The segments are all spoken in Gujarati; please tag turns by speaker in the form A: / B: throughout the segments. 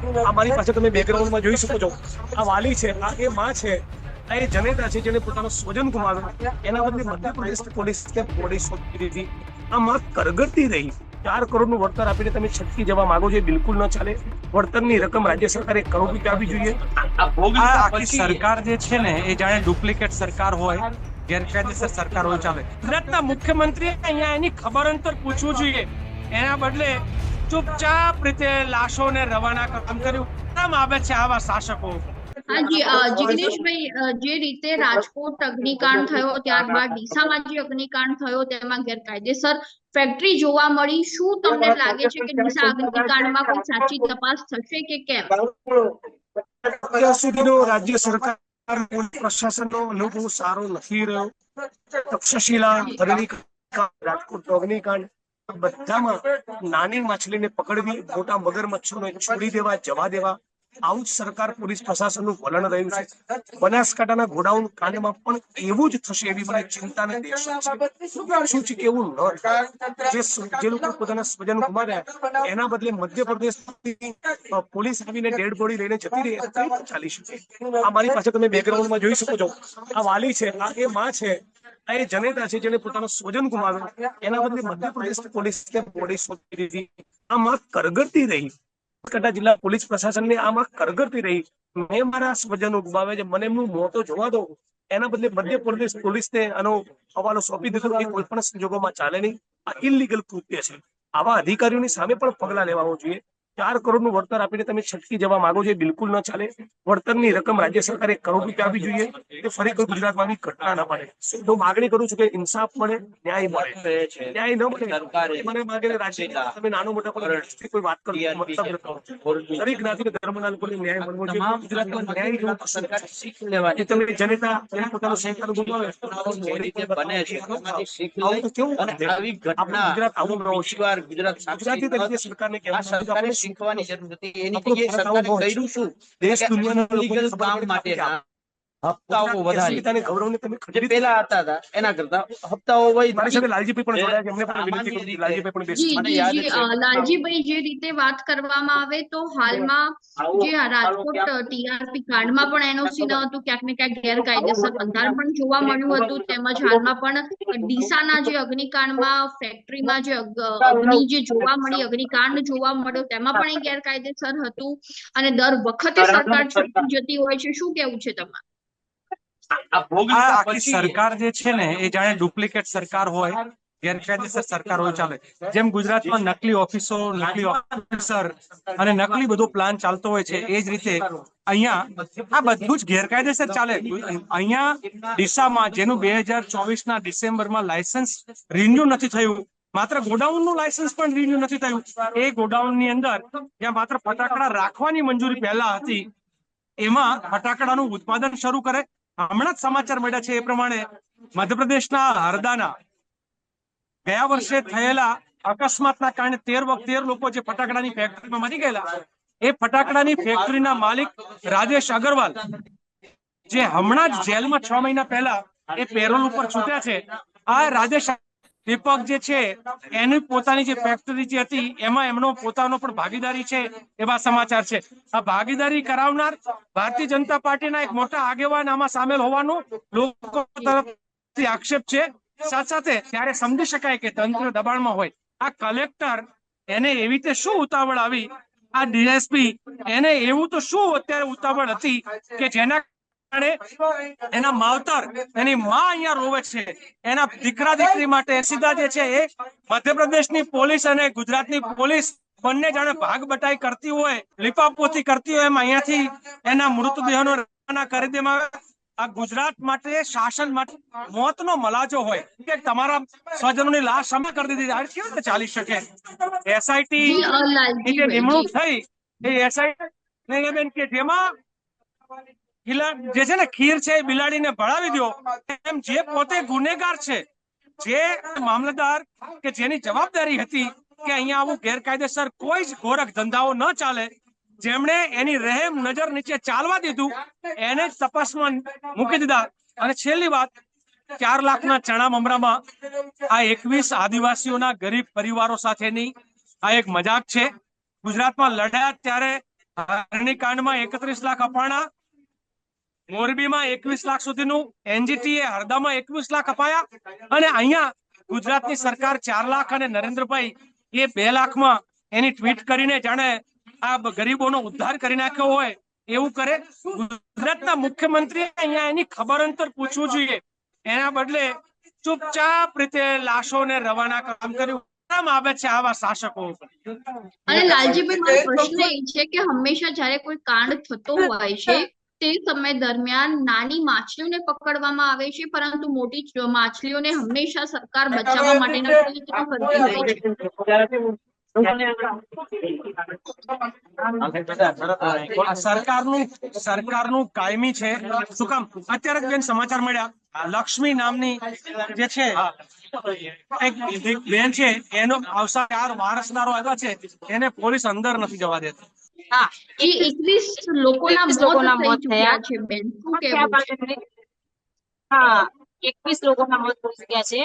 A: આ મારી પાસે તમે બેકગ્રાઉન્ડમાં જોઈ શકો છો. આ વાલી છે આ એ માં છે આ એ જનેતા છે જેને પોતાનો સ્વજન ગુમાવ્યો. એના બદલે મધ્યપ્રદેશ પોલીસ કે પોલીસ શોધી દીધી આ માં કરગરતી રહી. ચાર કરોડનું વળતર આપીને તમે છટકી જવા માંગો છો બિલકુલ ન ચાલે. વળતરની રકમ રાજ્ય સરકારે કરોડ રૂપિયા આપવી જોઈએ.
B: આખી સરકાર જે છે ને એ જાણે ડુપ્લિકેટ સરકાર હોય ગેરકાયદેસર સરકાર હોય ચાલે. ગુજરાતના મુખ્યમંત્રીએ અહીંયા એની ખબર અંતર પૂછવું જોઈએ. એના બદલે ચૂપચાપ રીતે લાશોને રવાના કામ કર્યું. કેમ આવે છે આવા શાસકો
C: હાજી જગદીશભાઈ જે રીતે રાજકોટ અગ્નિકાંડ થયો ત્યારબાદ ડીસામાં જે અગ્નિકાંડ થયો તેમાં ગેરકાયદેસર ફેક્ટરી જોવા મળી. શું તમને લાગે છે કે ડીસા અગ્નિકાંડમાં કોઈ સાચી તપાસ થશે કે કેમ?
A: અત્યાર સુધીનો રાજ્ય સરકાર પ્રશાસનનો અનુભવ સારો નથી રહ્યો. તક્ષશિલા અગ્નિકાંડ રાજકોટ અગ્નિકાંડ. બધામાં નાની માછલીને પકડવી મોટા મગરમચ્છોને છોડી દેવા જવા દેવા. આવું જ સરકાર પોલીસ પ્રશાસનનું વલણ રહ્યું છે. બનાસકાંઠાના ગોડાઉન કાંડમાં પણ એવું જ થશે એવી મને ચિંતા ને શું છે કેવું ન જે લોકો પોતાના સ્વજન ગુમાવ્યા, એના બદલે મધ્યપ્રદેશ પોલીસ આવીને ડેડ બોડી લઈને જતી રહી ચાલી શકે? આ મારી પાસે તમે બેકગ્રાઉન્ડમાં જોઈ શકો છો. આ વાલી છે, આ એ માં છે, આ એ જનેતા છે જેને પોતાનો સ્વજન ગુમાવ્યો. એના બદલે મધ્યપ્રદેશ પોલીસ બોડી પોલીસ દીધી? આ માં કરગરતી રહી. બનાસકાંઠા જિલ્લા પોલીસ પ્રશાસનની આમાં કરગરતી રહી. મેં મારા સ્વજનો ગુમાવ્યા છે. મને એમનું મોતો જોવા દો. એના બદલે મધ્યપ્રદેશ પોલીસને આનો હવાલો સોંપી દીધો એ કોઈ પણ સંજોગોમાં ચાલે નહીં. આ ઇલીગલ કૃત્ય છે. આવા અધિકારીઓની સામે પણ પગલા લેવા જોઈએ. ચાર કરોડનું વળતર આપીને તમે છટકી જવા માંગો છો બિલકુલ ન ચાલે. વળતરની રકમ રાજ્ય સરકારે એક કરોડ રૂપિયા આપવી જોઈએ. તે ફરી કોઈ ગુજરાતમાં ઘટના ના પડે તો માગણી કરું છું કે ઇન્સાફ મળે ન્યાય મળે. ન્યાય ન મળે મને માગે રાજ્ય તમે નાનો મોટા પણ કોઈ વાત કરો મતલબ દરેક જ્ઞાતિ ધર્મના લોકોને ન્યાય મળવો જોઈએ. ગુજરાતમાં ન્યાય જેવું કશું નથી. કે તમે જનતા જેને પોતાનો સહકાર ગુમાવે
D: બને છે શીખ
A: કેવું?
D: આવી ઘટના
A: ગુજરાત આવું
D: ગુજરાત
A: ગુજરાતી તરીકે સરકારને
D: આ શીખવાની જરૂર હતી. એની જગ્યાએ સરકારે કર્યું શું?
A: દેશ દુનિયાના ખબર
D: કામ
A: આ
D: હપ્તાઓ વધારી. જે પેલા હતા હતા એના કરતા હપ્તાઓ
A: મારી
D: વહી
A: સાથે લાલજીભાઈ પણ જોડાયા છે એમને પણ વિનંતી કરું
D: રીતે.
A: લાલજીભાઈ પણ બેસી.
C: જી લાલજીભાઈ રીતે વાત કરવામાં આવે તો હાલમાં જે રાજકોટ ટીઆરપી કાંડમાં પણ એનઓસી ન હતું ક્યાંક ને ક્યાંક ગેરકાયદેસર બંધારણ પણ જોવા મળ્યું હતું તેમજ હાલમાં પણ ડીસાના જે અગ્નિકાંડમાં ફેક્ટરીમાં જે અગ્નિ જે જોવા મળી અગ્નિકાંડ જોવા મળ્યો તેમાં પણ એ ગેરકાયદેસર હતું. અને દર વખતે સરકાર છૂટી જતી હોય છે શું કેવું છે તમારે?
B: આખી સરકાર જે છે ને એ જાણે ડુપ્લિકેટ સરકાર હોય ગેરકાયદેસર સરકાર હોય ચાલે. જેમ ગુજરાતમાં નકલી ઓફિસો નકલી ઓફિસર અને નકલી બધો પ્લાન ચાલતો હોય છે એ જ રીતે અહીંયા આ બધું જ ગેરકાયદેસર ચાલે. અહીંયા ડીસામાં જેનું બે હજાર ચોવીસ ના ડિસેમ્બરમાં લાયસન્સ રિન્યુ નથી થયું માત્ર ગોડાઉનનું લાયસન્સ પણ રિન્યુ નથી થયું. એ ગોડાઉનની અંદર જ્યાં માત્ર ફટાકડા રાખવાની મંજૂરી પહેલા હતી એમાં ફટાકડાનું ઉત્પાદન શરૂ કરે હમણાં જ સમાચાર મળ્યા છે એ પ્રમાણે મધ્યપ્રદેશના હરદાના ગયા વર્ષે થયેલા અકસ્માતના કારણે તેર તેર લોકો જે ફટાકડાની ફેક્ટરીમાં મરી ગયેલા, એ ફટાકડાની ફેક્ટરીના માલિક રાજેશ અગરવાલ, જે હમણાં જ જેલમાં છ મહિના પહેલા એ પેરોલ ઉપર છૂટ્યા છે, આ રાજેશ દીપક જે છે, એની પોતાની જે ફેક્ટરી જે હતી, એમાં એમનો પોતાનો પણ ભાગીદારી છે એવા સમાચાર છે. આ ભાગીદારી કરાવનાર ભારતીય જનતા પાર્ટીના એક મોટા આગેવાન આમાં સામેલ હોવાનું લોકો તરફથી આક્ષેપ છે. સાથે સાથે ત્યારે સમજી શકાય કે તંત્ર દબાણમાં હોય. આ કલેક્ટર એને એવી રીતે શું ઉતાવળ આવી? આ ડીએસપી એને એવું તો શું અત્યારે ઉતાવળ હતી કે જેના એના માવતર એની માં અહીંયા રોવે છે. એના દીકરા દીકરી માટે સીધા જે છે એ મધ્યપ્રદેશની પોલીસ અને ગુજરાતની પોલીસ બંને જાણે ભાગ બટાઈ કરતી હોય લીપાપોથી કરતી હોય એમ અહીંયાથી એના મૃતદેહનો રવાના કરી દેવામાં આવે. આ ગુજરાત માટે શાસન માટે મોતનો મલાજો હોય. કે તમારા સ્વજનોની લાશ સમા કરી દીધી? આ કેવી રીતે ચાલી શકે? એસઆઈટી નિમણૂક થઈ એ એસઆઈ બેન કે જેમાં જે છે ને ખીર છે એ બિલાડીને ભળાવી દો એમ જે પોતે ગુનેગાર છે, જે મામલતદાર કે જેની જવાબદારી હતી કે અહીંયા આવું ગેરકાયદેસર કોઈ જ ગોરખ ધંધાઓ ન ચાલે, જેમણે એની રહેમ નજર નીચે ચાલવા દીધું, એને જ તપાસમાં મૂકી દીધા. અને છેલ્લી વાત, ચાર લાખના ચણા મમરામાં આ એકવીસ આદિવાસીઓના ગરીબ પરિવારો સાથેની આ એક મજાક છે. ગુજરાતમાં લડ્યા ત્યારે હરણી કાંડમાં એકત્રીસ લાખ અપાણા મોરબીમાં એકવીસ લાખ સુધીનું એનજીટી એ હરદામાં એકવીસ લાખ અપાયા અને અહીંયા ગુજરાતની સરકાર ચાર લાખ અને નરેન્દ્રભાઈ એ બે લાખમાં એની ટ્વીટ કરીને જાણે આ ગરીબોનો ઉદ્ધાર કરી નાખ્યો હોય એવું કરે. ગુજરાતના મુખ્યમંત્રીએ અહીંયા એની ખબર અંતર પૂછવું જોઈએ. એના બદલે ચૂપચાપ રીતે લાશોને રવાના કામ કર્યું. છે આવા શાસકો
C: અને લાલજીભાઈ પ્રશ્ન એ છે કે હંમેશા જયારે કોઈ કાંડ થતો હોય છે તે સમય દરમિયાન નાની માછલીઓને પકડવામાં આવે છે પરંતુ મોટી માછલીઓને હંમેશા સરકાર બચાવવા માટેના પ્રયત્નો કરતી હોય છે?
B: સરકારનું સરકારનું કાયમી છે. શું કામ? અત્યારે બેન સમાચાર મળ્યા. લક્ષ્મી નામની જે છે એક એક બેન છે એનો અવસાર ચાર વારસદારો આવ્યા છે. એને પોલીસ અંદર નથી જવા દેતી.
C: એ એકવીસ લોકોના
E: લોકોના
C: મોત
E: થયા.
C: છે બેન. શું કહેવું
E: હા એકવીસ લોકોના મોત થઈ ગયા છે.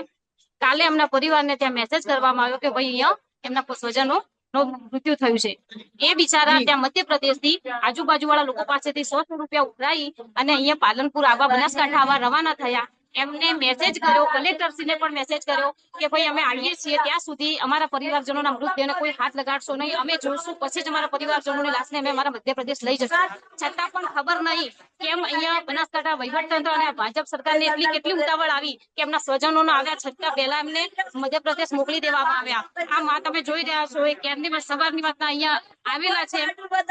E: કાલે એમના પરિવારને ત્યાં મેસેજ કરવામાં આવ્યો કે ભાઈ અહીંયા એમના સ્વજનો નું મૃત્યુ થયું છે. એ બિચારા ત્યાં મધ્યપ્રદેશથી આજુબાજુ વાળા લોકો પાસેથી સો સો રૂપિયા ઉઘરાઈ અને અહીંયા પાલનપુર આવવા બનાસકાંઠા આવવા રવાના થયા. એમને મેસેજ કર્યો કલેક્ટરશ્રીને પણ મેસેજ કર્યો કે ભાઈ અમે આવીએ છીએ, ત્યાં સુધી અમારા પરિવારજનોના મૃતદેહને કોઈ હાથ લગાડશો નહીં, અમે જોઈશું પછી જ અમારા પરિવારજનોની લાશને અમે અમારા મધ્યપ્રદેશ લઈ જશું. છતાં પણ ખબર નહીં કેમ અહીંયા બનાસકાંઠા વહીવટતંત્ર અને ભાજપ ભાજપ સરકારને એટલી કેટલી ઉતાવળ આવી કે એમના સ્વજનોનો આવ્યા છતાં પહેલા એમને મધ્યપ્રદેશ મોકલી દેવામાં આવ્યા. આ માં તમે જોઈ રહ્યા છો વાત સવારની વાતના અહીંયા આવેલા છે.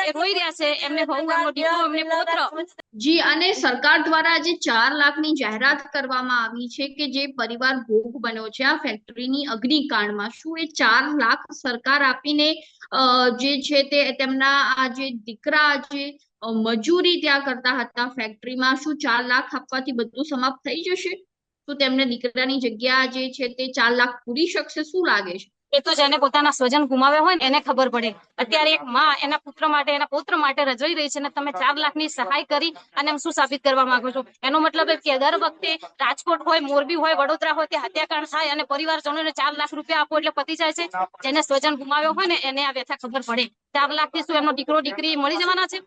E: એ રોઈ રહ્યા છે. એમને વહુ એમનો દીકરો એમને પુત્ર.
C: જી અને સરકાર દ્વારા જે ચાર લાખની જાહેરાત કરવામાં આવી છે કે જે પરિવાર ભોગ બન્યો છે આ ફેક્ટરીની અગ્નિકાંડમાં શું એ ચાર લાખ સરકાર આપીને જે છે તે તેમના આ જે દીકરા જે મજૂરી ત્યાં કરતા હતા ફેક્ટરીમાં શું ચાર લાખ આપવાથી બધું સમાપ્ત થઈ જશે? શું તેમને દીકરાની જગ્યા જે છે તે ચાર લાખ પૂરી શકશે? શું લાગે છે?
E: એ તો જેને પોતાના સ્વજન ગુમાવ્યા હોય ને એને ખબર પડે. અત્યારે એક માં એના પુત્ર માટે, એના પુત્ર માટે રજોઈ રહી છે ને તમે ચાર લાખની સહાય કરી અને એમ શું સાબિત કરવા માંગો છો? એનો મતલબ એ કે દર વખતે રાજકોટ હોય, મોરબી હોય, વડોદરા હોય તે હત્યાકાંડ થાય અને પરિવારજનોને ચાર લાખ રૂપિયા આપો એટલે પતી જાય છે. જેને સ્વજન ગુમાવ્યો હોય ને એને આ વ્યથા ખબર પડે. ચાર લાખથી શું એમનો દીકરો, દીકરી મળી જવાના છે?